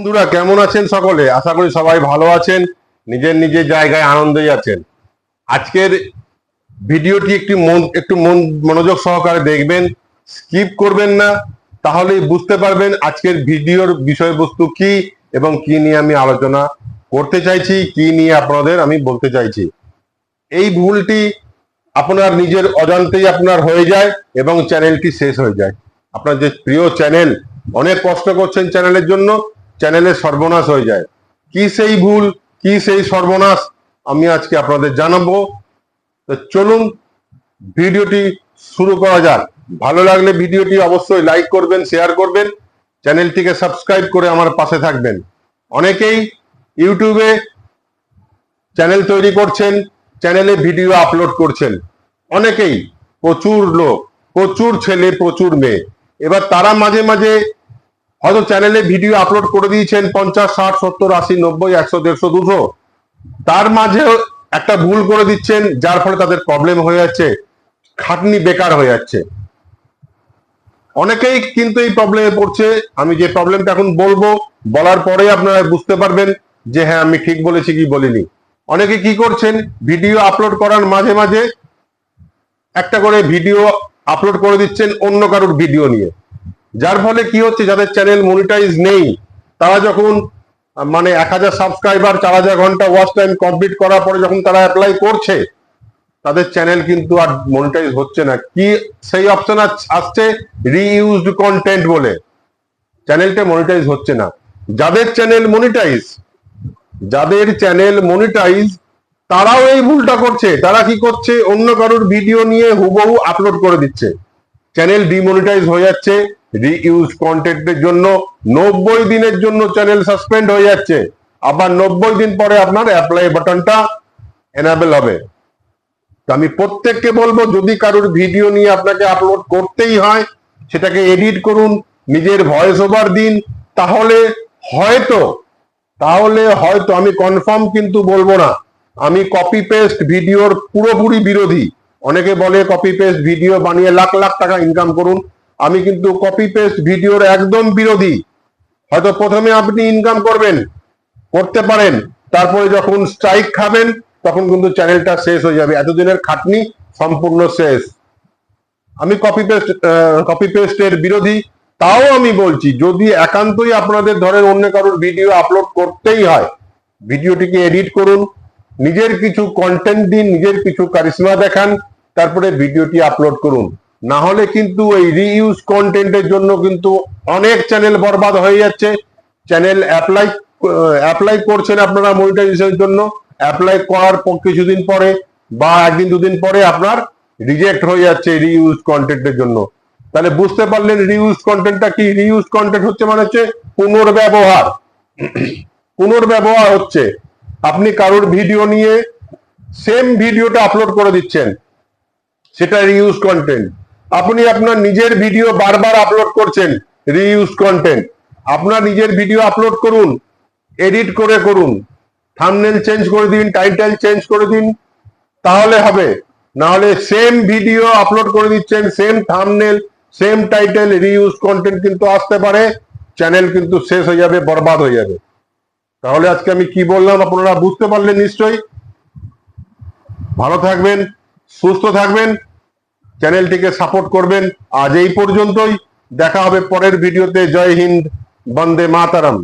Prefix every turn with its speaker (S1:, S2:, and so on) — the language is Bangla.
S1: বন্ধুরা, কেমন আছেন সকলে? আশা করি সবাই ভালো আছেন, নিজের নিজের জায়গায় আনন্দেই আছেন। আজকের ভিডিওটি একটি মন, একটু মন, মনোযোগ সহকারে দেখবেন, স্কিপ করবেন না, তাহলেই বুঝতে পারবেন আজকের ভিডিওর বিষয়বস্তু কি এবং কি নিয়ে আমি আলোচনা করতে চাইছি, কি নিয়ে আপনাদের আমি বলতে চাইছি। এই ভুলটি আপনার নিজের অজান্তেই আপনার হয়ে যায় এবং চ্যানেলটি শেষ হয়ে যায়। আপনার যে প্রিয় চ্যানেল, অনেক কষ্ট করছেন চ্যানেলের জন্য চ্যানেলের সর্বনাশ হয়ে যায়। কি সেই ভুল, কি সেই সর্বনাশ, আমি আজকে আপনাদের জানাব। তো চলুন, ভিডিওটি শুরু করা যাক। ভালো লাগলে ভিডিওটি অবশ্যই লাইক করবেন, শেয়ার করবেন, চ্যানেলটিকে সাবস্ক্রাইব করে আমার পাশে থাকবেন। অনেকেই ইউটিউবে চ্যানেল তৈরি করছেন, চ্যানেলে ভিডিও আপলোড করছেন। অনেকেই, প্রচুর লোক, প্রচুর ছেলে, প্রচুর মেয়ে। এবার তারা মাঝে মাঝে হয়তো চ্যানেলে ভিডিও আপলোড করে দিয়েছেন পঞ্চাশ, ষাট, সত্তর, আশি, নব্বই, একশো, দেড়শো, দুশো। তার মাঝেও একটা ভুল করে দিচ্ছেন, যার ফলে তাদের প্রবলেম হয়ে যাচ্ছে, খাটনি বেকার হয়ে যাচ্ছে। অনেকেই কিন্তু এই প্রবলেমে পড়ছে। আমি যে প্রবলেমটা এখন বলব, বলার পরে আপনারা বুঝতে পারবেন যে হ্যাঁ আমি ঠিক বলেছি কি বলিনি। অনেকে কি করছেন ভিডিও আপলোড করার মাঝে মাঝে একটা করে ভিডিও আপলোড করে দিচ্ছেন অন্য কারোর ভিডিও নিয়ে। যার ফলে কি হচ্ছে, যাদের চ্যানেল মনিটাইজ নেই, তারা যখন মানে এক হাজার সাবস্ক্রাইবার চার হাজার ঘণ্টা ওয়াচ টাইম কমপ্লিট করার পরে যখন তারা অ্যাপ্লাই করছে, তাদের চ্যানেল কিন্তু আর মনিটাইজ হচ্ছে না। কি সেই অপশন আসছে? রিইউজড কন্টেন্ট বলে। চ্যানেলটা মনিটাইজ হচ্ছে না। যাদের চ্যানেল মনিটাইজ যাদের চ্যানেল মনিটাইজ তারাও এই ভুলটা করছে। তারা কি করছে? অন্য কারোর ভিডিও নিয়ে হুবহু আপলোড করে দিচ্ছে। চ্যানেল ডিমনিটাইজ হয়ে যাচ্ছে। রিইউজ কন্টেন্টের জন্য নব্বই দিনের জন্য চ্যানেল সাসপেন্ড হয়ে যাচ্ছে। আবার নব্বই দিন পরে আপনার অ্যাপ্লাই বাটনটা এনাবেল হবে। তো আমি প্রত্যেককে বলব, যদি কারোর ভিডিও নিয়ে আপনাকে আপলোড করতেই হয়, সেটাকে এডিট করুন, নিজের ভয়েস ওভার দিন, তাহলে হয়তো তাহলে হয়তো, আমি কনফার্ম কিন্তু বলব না, আমি কপি পেস্ট ভিডিওর পুরোপুরি বিরোধী। অনেকে বলে কপি পেস্ট ভিডিও বানিয়ে লাখ লাখ টাকা ইনকাম করুন আমি কিন্তু কপি পেস্ট ভিডিওর একদম বিরোধী। হয়তো প্রথমে আপনি ইনকাম করবেন, করতে পারেন, তারপরে যখন স্ট্রাইক খাবেন, তখন কিন্তু চ্যানেলটা শেষ হয়ে যাবে। এতদিনের খাটনি সম্পূর্ণ শেষ। আমি কপি পেস্ট কপি পেস্টের বিরোধী, তাও আমি বলছি, যদি একান্তই আপনাদের ধরেন অন্য কারোর ভিডিও আপলোড করতেই হয়, ভিডিওটিকে এডিট করুন, নিজের কিছু কন্টেন্ট দিন, নিজের কিছু কারিশমা দেখান, তারপরে ভিডিওটি আপলোড করুন। না হলে কিন্তু এই রিইউজ কন্টেন্টের জন্য কিন্তু অনেক চ্যানেল বরবাদ হয়ে যাচ্ছে। চ্যানেল অ্যাপ্লাই অ্যাপ্লাই করছেন আপনারা মনিটাইজেশনের জন্য। অ্যাপ্লাই করার পর কিছুদিন পরে বা একদিন, দুদিন পরে আপনার রিজেক্ট হয়ে যাচ্ছে রিইউজ কন্টেন্টের জন্য। তাহলে বুঝতে পারলেন রিউজ কন্টেন্টটা কি? রিউজ কন্টেন্ট হচ্ছে মানে হচ্ছে পুনর্ব্যবহার। পুনর্ব্যবহার হচ্ছে। আপনি কারোর ভিডিও নিয়ে সেম ভিডিওটা আপলোড করে দিচ্ছেন। সেটা রিউজ কন্টেন্ট আপনি আপনার নিজের ভিডিও বারবার আপলোড করছেন রিইউজ কন্টেন্ট আপনার নিজের ভিডিও আপলোড করুন এডিট করে করুন। থামনেল চেঞ্জ করে দিন টাইটেল চেঞ্জ করে দিন, তাহলে হবে। না হলে সেম ভিডিও আপলোড করে দিচ্ছেন same thumbnail same title reuse content কিন্তু আসতে পারে চ্যানেল কিন্তু শেষ হয়ে যাবে, বরবাদ হয়ে যাবে। তাহলে আজকে আমি কি বললাম, আপনারা বুঝতে পারলেন নিশ্চয়ই। ভালো থাকবেন, সুস্থ থাকবেন। চ্যানেলটিকে সাপোর্ট করবেন। আজ এই পর্যন্তই। দেখা হবে পরের ভিডিওতে। জয় হিন্দ বন্দে মাতারাম।